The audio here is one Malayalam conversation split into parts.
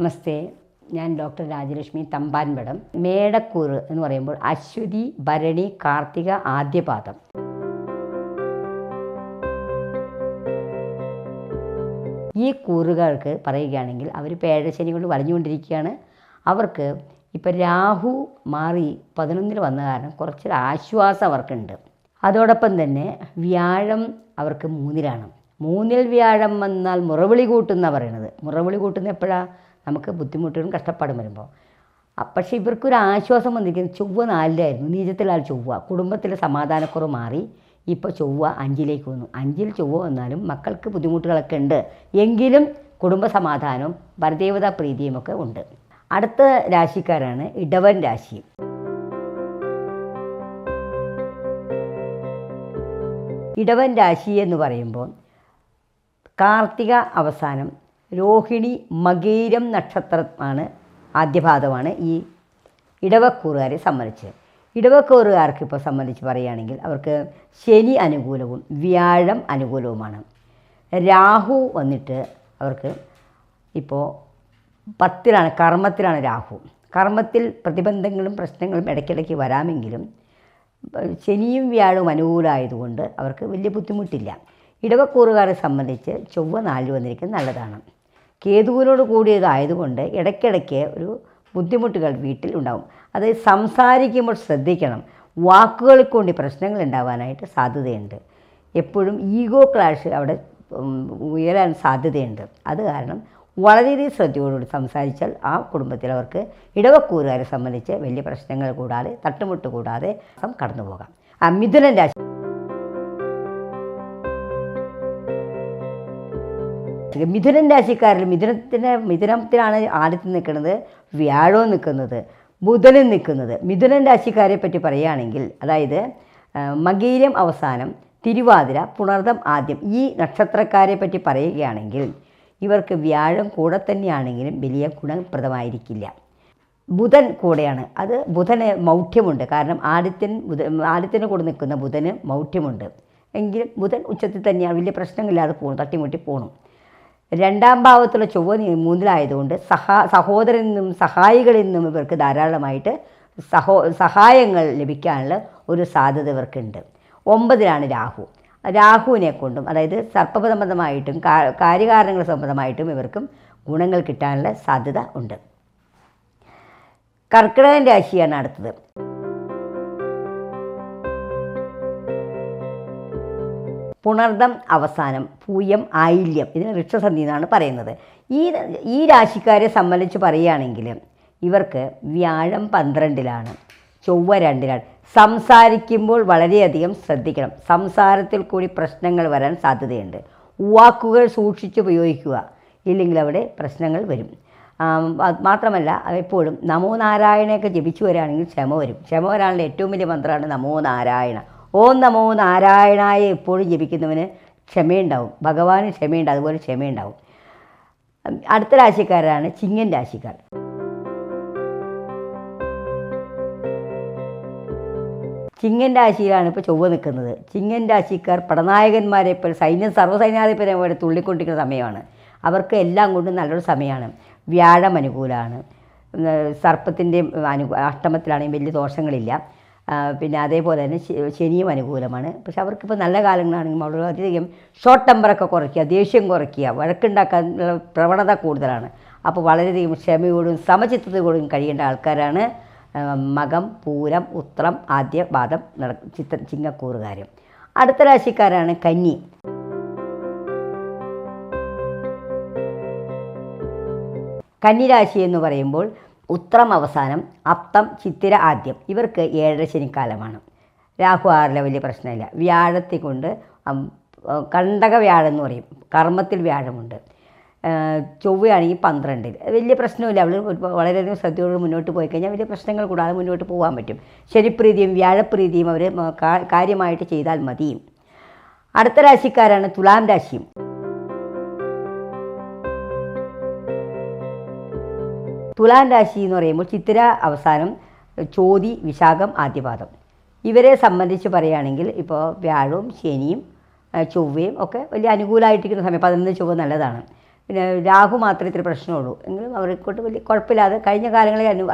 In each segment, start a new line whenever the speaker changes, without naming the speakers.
നമസ്തേ ഞാൻ ഡോക്ടർ രാജലക്ഷ്മി തമ്പാൻപടം മേടക്കൂറ് എന്ന് പറയുമ്പോൾ അശ്വതി ഭരണി കാർത്തിക ആദ്യപാദം. ഈ കൂറുകാർക്ക് പറയുകയാണെങ്കിൽ അവർ പേഴശനി കൊണ്ട് വലഞ്ഞുകൊണ്ടിരിക്കുകയാണ് അവർക്ക് ഇപ്പം രാഹു മാറി പതിനൊന്നിൽ വന്ന കാരണം കുറച്ചൊരു ആശ്വാസം അവർക്കുണ്ട്. അതോടൊപ്പം തന്നെ വ്യാഴം അവർക്ക് മൂന്നിലാണ്. മൂന്നിൽ വ്യാഴം വന്നാൽ മുറവിളി കൂട്ടുന്ന പറയണത്. മുറവിളി കൂട്ടുന്ന എപ്പോഴാണ് നമുക്ക് ബുദ്ധിമുട്ടുകളും കഷ്ടപ്പാടും വരുമ്പോൾ. പക്ഷെ ഇവർക്കൊരു ആശ്വാസം വന്നിരിക്കുന്നത് ചൊവ്വ നാലിലായിരുന്നു. നീചത്തിലാൽ ചൊവ്വ. കുടുംബത്തിലെ സമാധാനക്കുറവ് മാറി. ഇപ്പോൾ ചൊവ്വ അഞ്ചിലേക്ക് വന്നു. അഞ്ചിൽ ചൊവ്വ വന്നാലും മക്കൾക്ക് ബുദ്ധിമുട്ടുകളൊക്കെ ഉണ്ട്. എങ്കിലും കുടുംബ സമാധാനവും പരദേവതാ പ്രീതിയുമൊക്കെ ഉണ്ട്. അടുത്ത രാശിക്കാരാണ് ഇടവൻ രാശി. ഇടവൻ രാശി എന്ന് പറയുമ്പോൾ കാർത്തിക അവസാനം രോഹിണി മകീരം നക്ഷത്രമാണ് ആദ്യപാദമാണ് ഈ ഇടവക്കൂറുകാരെ സംബന്ധിച്ച്. ഇടവക്കൂറുകാർക്ക് ഇപ്പോൾ സംബന്ധിച്ച് പറയുകയാണെങ്കിൽ അവർക്ക് ശനി അനുകൂലവും വ്യാഴം അനുകൂലവുമാണ്. രാഹു വന്നിട്ട് അവർക്ക് ഇപ്പോൾ പത്തിലാണ് കർമ്മത്തിലാണ് രാഹു. കർമ്മത്തിൽ പ്രതിബന്ധങ്ങളും പ്രശ്നങ്ങളും ഇടയ്ക്കിടയ്ക്ക് വരാമെങ്കിലും ശനിയും വ്യാഴവും അനുകൂലമായതുകൊണ്ട് അവർക്ക് വലിയ ബുദ്ധിമുട്ടില്ല. ഇടവക്കൂറുകാരെ സംബന്ധിച്ച് ചൊവ്വ നാലിൽ വന്നിരിക്കുന്നത് നല്ലതാണ്. കേതുവിനോട് കൂടിയതായതുകൊണ്ട് ഇടയ്ക്കിടയ്ക്ക് ഒരു ബുദ്ധിമുട്ടുകൾ വീട്ടിൽ ഉണ്ടാവും. അത് സംസാരിക്കുമ്പോൾ ശ്രദ്ധിക്കണം. വാക്കുകൾ കൊണ്ട് പ്രശ്നങ്ങൾ ഉണ്ടാവാനായിട്ട് സാധ്യതയുണ്ട്. എപ്പോഴും ഈഗോ ക്ലാഷ് അവിടെ ഉയരാൻ സാധ്യതയുണ്ട്. അത് കാരണം വളരെയധികം ശ്രദ്ധയോടുകൂടി സംസാരിച്ചാൽ ആ കുടുംബത്തിൽ അവർക്ക് ഇടവക്കൂറുകാരെ സംബന്ധിച്ച് വലിയ പ്രശ്നങ്ങൾ കൂടാതെ തട്ടുമുട്ട് കൂടാതെ കടന്നു പോകാം ആ മിഥുനൻ രാശി മിഥുനൻ രാശിക്കാരിൽ മിഥുനത്തിന് മിഥുനത്തിലാണ് ആദ്യത്തിൽ നിൽക്കുന്നത് വ്യാഴവും നിൽക്കുന്നത് ബുധനും നിൽക്കുന്നത്. മിഥുനൻ രാശിക്കാരെ പറ്റി പറയുകയാണെങ്കിൽ അതായത് മകീരം അവസാനം തിരുവാതിര പുണർതം ആദ്യം ഈ നക്ഷത്രക്കാരെ പറ്റി പറയുകയാണെങ്കിൽ ഇവർക്ക് വ്യാഴം കൂടെ തന്നെയാണെങ്കിലും വലിയ ഗുണപ്രദമായിരിക്കില്ല. ബുധൻ കൂടെയാണ്. അത് ബുധന് മൗഢ്യമുണ്ട്. കാരണം ആദിത്യൻ ബുധ ആദിത്യന് കൂടെ നിൽക്കുന്ന ബുധന് മൗഢ്യമുണ്ട്. എങ്കിലും ബുധൻ ഉച്ചത്തിൽ തന്നെയാണ്. വലിയ പ്രശ്നങ്ങളില്ലാതെ പോകും തട്ടിമുട്ടി പോകണം രണ്ടാം ഭാവത്തുള്ള ചൊവ്വ മൂന്നിലായതുകൊണ്ട് സഹാ സഹോദരനിൽ നിന്നും സഹായികളിൽ നിന്നും ഇവർക്ക് ധാരാളമായിട്ട് സഹോ സഹായങ്ങൾ ലഭിക്കാനുള്ള ഒരു സാധ്യത ഇവർക്കുണ്ട്. ഒമ്പതിലാണ് രാഹു. രാഹുവിനെ കൊണ്ടും അതായത് സർപ്പസംബന്ധമായിട്ടും കാര്യകാരണങ്ങൾ സംബന്ധമായിട്ടും ഇവർക്കും ഗുണങ്ങൾ കിട്ടാനുള്ള സാധ്യത ഉണ്ട്. കർക്കിടകൻ രാശിയാണ് അടുത്തത്. പുണർദം അവസാനം പൂയം ആയില്യം ഇതിന് ഋക്ഷസന്ധി എന്നാണ് പറയുന്നത്. ഈ ഈ രാശിക്കാരെ സംബന്ധിച്ച് പറയുകയാണെങ്കിൽ ഇവർക്ക് വ്യാഴം പന്ത്രണ്ടിലാണ് ചൊവ്വ രണ്ടിലാണ്. സംസാരിക്കുമ്പോൾ വളരെയധികം ശ്രദ്ധിക്കണം. സംസാരത്തിൽ കൂടി പ്രശ്നങ്ങൾ വരാൻ സാധ്യതയുണ്ട്. വാക്കുകൾ സൂക്ഷിച്ച് ഉപയോഗിക്കുക. ഇല്ലെങ്കിൽ അവിടെ പ്രശ്നങ്ങൾ വരും. മാത്രമല്ല എപ്പോഴും നമോ നാരായണയൊക്കെ ജപിച്ചു വരാണെങ്കിൽ ക്ഷമ വരും. ക്ഷമ വരാനുള്ള ഏറ്റവും വലിയ മന്ത്രമാണ് നമോ നാരായണ. ഓം നമോ നാരായണായ എപ്പോഴും ജപിക്കുന്നവന് ക്ഷമയുണ്ടാവും. ഭഗവാന് ക്ഷമയുണ്ട് അതുപോലെ ക്ഷമയുണ്ടാവും. അടുത്ത രാശിക്കാരാണ് ചിങ്ങൻ രാശിക്കാർ. ചിങ്ങൻ രാശിയിലാണ് ഇപ്പോൾ ചൊവ്വ നിൽക്കുന്നത്. ചിങ്ങൻ രാശിക്കാർ പടനായകന്മാരെ പോലെ സൈന്യം സർവസൈന്യാധിപരെ പോലെ തുള്ളിക്കൊണ്ടിരിക്കുന്ന സമയമാണ്. അവർക്ക് എല്ലാം കൊണ്ടും നല്ലൊരു സമയമാണ്. വ്യാഴം അനുകൂലമാണ് സർപ്പത്തിന്റെ അനു അഷ്ടമത്തിലാണെങ്കിൽ വലിയ ദോഷങ്ങളില്ല. പിന്നെ അതേപോലെ തന്നെ ശനിയും അനുകൂലമാണ്. പക്ഷെ അവർക്കിപ്പോൾ നല്ല കാലങ്ങളാണെങ്കിൽ വളരെയധികം ഷോർട്ട് ടെമ്പറൊക്കെ കുറയ്ക്കുക ദേഷ്യം കുറയ്ക്കുക വഴക്കുണ്ടാക്കാനുള്ള പ്രവണത കൂടുതലാണ്. അപ്പോൾ വളരെയധികം ക്ഷമയോടും സമചിത്തതയോടും കഴിയേണ്ട ആൾക്കാരാണ് മകം പൂരം ഉത്രം ആദ്യ പാദം നട ചിത്ര ചിങ്ങക്കൂറുകാരും അടുത്ത രാശിക്കാരാണ് കന്നി. കന്നിരാശി എന്ന് പറയുമ്പോൾ ഉത്രം അവസാനം അത്തം ചിത്തിര ആദ്യം. ഇവർക്ക് ഏഴര ശനിക്കാലമാണ്. രാഹു ആറിലെ വലിയ പ്രശ്നമില്ല. വ്യാഴത്തെ കൊണ്ട് കണ്ടക വ്യാഴം എന്ന് പറയും. കർമ്മത്തിൽ വ്യാഴമുണ്ട്. ചൊവ്വയാണെങ്കിൽ പന്ത്രണ്ടിൽ. വലിയ പ്രശ്നമില്ല. അവൾ വളരെയധികം ശ്രദ്ധയോട് മുന്നോട്ട് പോയി കഴിഞ്ഞാൽ വലിയ പ്രശ്നങ്ങൾ കൂടാതെ മുന്നോട്ട് പോകാൻ പറ്റും. ശനിപ്രീതിയും വ്യാഴപ്രീതിയും അവർ കാര്യമായിട്ട് ചെയ്താൽ മതിയും. അടുത്ത രാശിക്കാരാണ് തുലാം രാശിയും. തുലാം രാശി എന്ന് പറയുമ്പോൾ ചിത്തിര അവസാനം ചോതി വിശാഖം ആദ്യപാദം. ഇവരെ സംബന്ധിച്ച് പറയുകയാണെങ്കിൽ ഇപ്പോൾ വ്യാഴവും ശനിയും ചൊവ്വയും ഒക്കെ വലിയ അനുകൂലമായിട്ടിരിക്കുന്ന സമയം. പതിനൊന്ന് ചൊവ്വ നല്ലതാണ്. പിന്നെ രാഹു മാത്രമേ ഇത്ര പ്രശ്നമുള്ളൂ. എങ്കിലും അവർക്കോട്ട് വലിയ കുഴപ്പമില്ലാതെ കഴിഞ്ഞ കാലങ്ങളെ അനു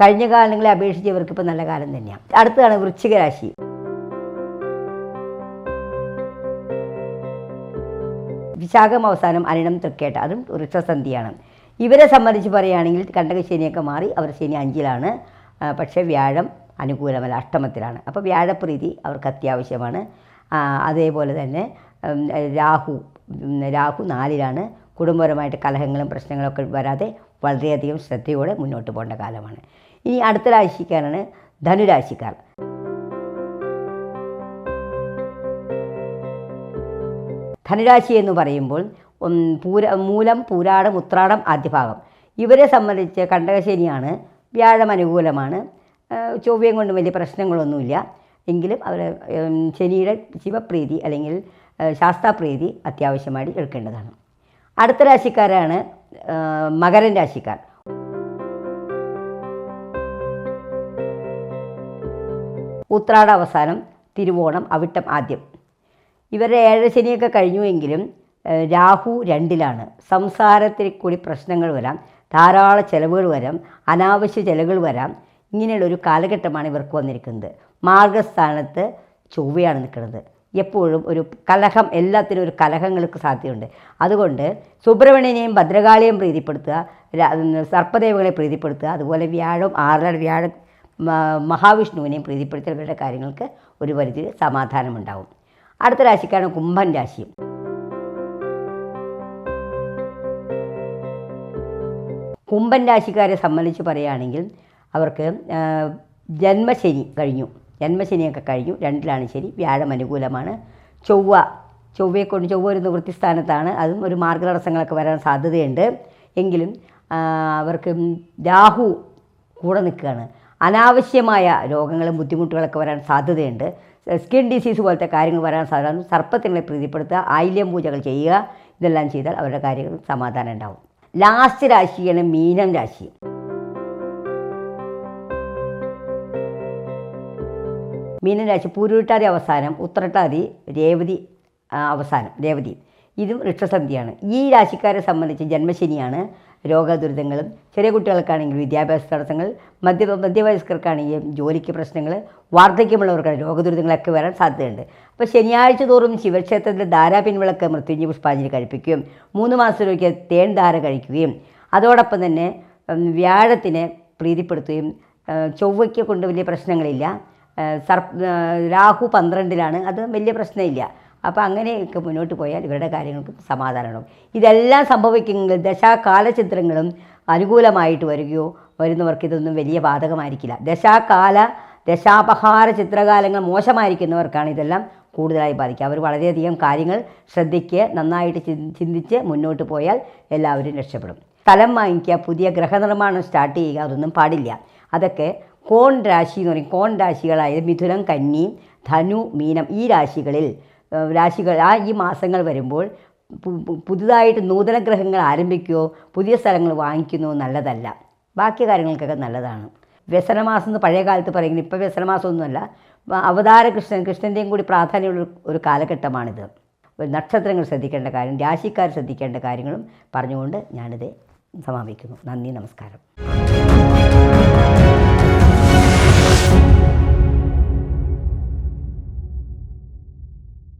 കഴിഞ്ഞ കാലങ്ങളെ അപേക്ഷിച്ച് ഇവർക്ക് ഇപ്പോൾ നല്ല കാലം തന്നെയാണ്. അടുത്തതാണ് വൃശ്ചിക രാശി. വിശാഖം അവസാനം അനിടം തൃക്കേട്ട. അതും വൃക്ഷസന്ധിയാണ്. ഇവരെ സംബന്ധിച്ച് പറയുകയാണെങ്കിൽ കണ്ടക ശനിയൊക്കെ മാറി അവർ ശനി അഞ്ചിലാണ്. പക്ഷേ വ്യാഴം അനുകൂലമല്ല അഷ്ടമത്തിലാണ്. അപ്പോൾ വ്യാഴപ്രീതി അവർക്ക് അത്യാവശ്യമാണ്. അതേപോലെ തന്നെ രാഹു രാഹു നാലിലാണ്. കുടുംബപരമായിട്ട് കലഹങ്ങളും പ്രശ്നങ്ങളൊക്കെ വരാതെ വളരെയധികം ശ്രദ്ധയോടെ മുന്നോട്ട് പോകേണ്ട കാലമാണ്. ഇനി അടുത്ത രാശിക്കാരാണ് ധനുരാശിക്കാർ. ധനുരാശി എന്ന് പറയുമ്പോൾ പൂര മൂലം പൂരാടം ഉത്രാടം ആദ്യഭാഗം ഇവരെ സംബന്ധിച്ച് കണ്ടകശനിയാണ് വ്യാഴം അനുകൂലമാണ്. ചൊവ്വയും കൊണ്ട് വലിയ പ്രശ്നങ്ങളൊന്നുമില്ല. എങ്കിലും അവർ ശനിയുടെ ശിവപ്രീതി അല്ലെങ്കിൽ ശാസ്താപ്രീതി അത്യാവശ്യമായി എടുക്കേണ്ടതാണ്. അടുത്ത രാശിക്കാരാണ് മകരൻ രാശിക്കാർ. ഉത്രാട അവസാനം തിരുവോണം അവിട്ടം ആദ്യം. ഇവരുടെ ഏഴര ശനിയൊക്കെ കഴിഞ്ഞുവെങ്കിലും രാഹു രണ്ടിലാണ്. സംസാരത്തിൽ കൂടി പ്രശ്നങ്ങൾ വരാം. ധാരാളം ചിലവുകൾ വരാം. അനാവശ്യ ചിലവുകൾ വരാം. ഇങ്ങനെയുള്ള ഒരു കാലഘട്ടമാണ് ഇവർക്ക് വന്നിരിക്കുന്നത്. മാർഗസ്ഥാനത്ത് ചൊവ്വയാണ് നിൽക്കുന്നത്. എപ്പോഴും ഒരു കലഹം എല്ലാത്തിനും ഒരു കലഹങ്ങൾക്ക് സാധ്യതയുണ്ട്. അതുകൊണ്ട് സുബ്രഹ്മണ്യനെയും ഭദ്രകാളിയെയും പ്രീതിപ്പെടുത്തുക സർപ്പദേവങ്ങളെ പ്രീതിപ്പെടുത്തുക അതുപോലെ വ്യാഴം ആറിലാണ് വ്യാഴം മഹാവിഷ്ണുവിനെയും പ്രീതിപ്പെടുത്തിയവരുടെ കാര്യങ്ങൾക്ക് ഒരു പരിധി സമാധാനമുണ്ടാവും. അടുത്ത രാശിക്കാണ് കുംഭൻ രാശി കുംഭൻ രാശിക്കാരെ സംബന്ധിച്ച് പറയുകയാണെങ്കിൽ അവർക്ക് ജന്മശനി കഴിഞ്ഞു. ജന്മശനിയൊക്കെ കഴിഞ്ഞു. രണ്ടിലാണ് ശരി വ്യാഴം അനുകൂലമാണ്. ചൊവ്വ ചൊവ്വയെ കൊണ്ട് ചൊവ്വ ഒരു നിവൃത്തിസ്ഥാനത്താണ് അതും ഒരു മാർഗതടസ്സങ്ങളൊക്കെ വരാൻ സാധ്യതയുണ്ട്. എങ്കിലും അവർക്ക് രാഹു കൂടെ നിൽക്കുകയാണ്. അനാവശ്യമായ രോഗങ്ങളും ബുദ്ധിമുട്ടുകളൊക്കെ വരാൻ സാധ്യതയുണ്ട്. സ്കിൻ ഡിസീസ് പോലത്തെ കാര്യങ്ങൾ വരാൻ സാധ്യത. സർപ്പത്തിനെ പ്രീതിപ്പെടുത്തുക ആയില്യം പൂജകൾ ചെയ്യുക ഇതെല്ലാം ചെയ്താൽ അവരുടെ കാര്യങ്ങൾ സമാധാനം ഉണ്ടാവും. ലാസ്റ്റ് രാശിയാണ് മീനം രാശി. മീനരാശി രാശി പൂരുവിട്ടാതി അവസാനം ഉത്രട്ടാതി രേവതി അവസാനം രേവതി. ഇതും വൃക്ഷസന്ധിയാണ്. ഈ രാശിക്കാരെ സംബന്ധിച്ച് ജന്മശനിയാണ് രോഗദുരിതങ്ങളും ചെറിയ കുട്ടികൾക്കാണെങ്കിൽ വിദ്യാഭ്യാസ തടസ്സങ്ങൾ മധ്യ മധ്യവയസ്കർക്കാണെങ്കിൽ ജോലിക്ക് പ്രശ്നങ്ങൾ വാർദ്ധക്യമുള്ളവർക്കാണ് രോഗദുരിതങ്ങളൊക്കെ വരാൻ സാധ്യതയുണ്ട്. അപ്പോൾ ശനിയാഴ്ച തോറും ശിവക്ഷേത്രത്തിൽ ധാരാപിൻവിളക്ക് മൃത്യുഞ്ജയ പുഷ്പാഞ്ജലി കഴിപ്പിക്കുകയും മൂന്ന് മാസം മാസത്തിലൊരിക്കൽ തേൻ ധാര കഴിക്കുകയും അതോടൊപ്പം തന്നെ വ്യാഴത്തിനെ പ്രീതിപ്പെടുത്തുകയും ചൊവ്വയ്ക്ക് കൊണ്ട് വലിയ പ്രശ്നങ്ങളില്ല. സർ രാഹു പന്ത്രണ്ടിലാണ് അത് വലിയ പ്രശ്നമില്ല. അപ്പോൾ അങ്ങനെയൊക്കെ മുന്നോട്ട് പോയാൽ ഇവരുടെ കാര്യങ്ങൾക്ക് സമാധാനമാകും. ഇതെല്ലാം സംഭവിക്കുന്നത് ദശാകാലചിത്രങ്ങളും അനുകൂലമായിട്ട് വരികയോ വരുന്നവർക്ക് ഇതൊന്നും വലിയ ബാധകമായിരിക്കില്ല. ദശാകാല ദശാപഹാര ചിത്രകാലങ്ങൾ മോശമായിരിക്കുന്നവർക്കാണ് ഇതെല്ലാം കൂടുതലായി ബാധിക്കുക. അവർ വളരെയധികം കാര്യങ്ങൾ ശ്രദ്ധിക്കുക നന്നായിട്ട് ചിന്തിച്ച് മുന്നോട്ട് പോയാൽ എല്ലാവരും രക്ഷപ്പെടും. സ്ഥലം വാങ്ങിക്കുക പുതിയ ഗ്രഹനിർമ്മാണം സ്റ്റാർട്ട് ചെയ്യുക അതൊന്നും പാടില്ല. അതൊക്കെ കോൺ രാശി എന്ന് പറയും. കോൺ രാശികളായത് മിഥുനം കന്നി ധനു മീനം ഈ രാശികളിൽ രാശികൾ ആ ഈ മാസങ്ങൾ വരുമ്പോൾ പുതുതായിട്ട് നൂതന ഗ്രഹങ്ങൾ ആരംഭിക്കുകയോ പുതിയ സ്ഥലങ്ങൾ വാങ്ങിക്കുന്നോ നല്ലതല്ല. ബാക്കി കാര്യങ്ങൾക്കൊക്കെ നല്ലതാണ്. വ്യസനമാസം എന്ന് പഴയ കാലത്ത് പറയുന്നത് ഇപ്പോൾ വ്യസനമാസമൊന്നുമല്ല അവതാര കൃഷ്ണൻ കൃഷ്ണന്റെയും കൂടി പ്രാധാന്യമുള്ള ഒരു കാലഘട്ടമാണിത്. നക്ഷത്രങ്ങൾ ശ്രദ്ധിക്കേണ്ട കാര്യം രാശിക്കാർ ശ്രദ്ധിക്കേണ്ട കാര്യങ്ങളും പറഞ്ഞുകൊണ്ട് ഞാനിത് സമാപിക്കുന്നു. നന്ദി നമസ്കാരം.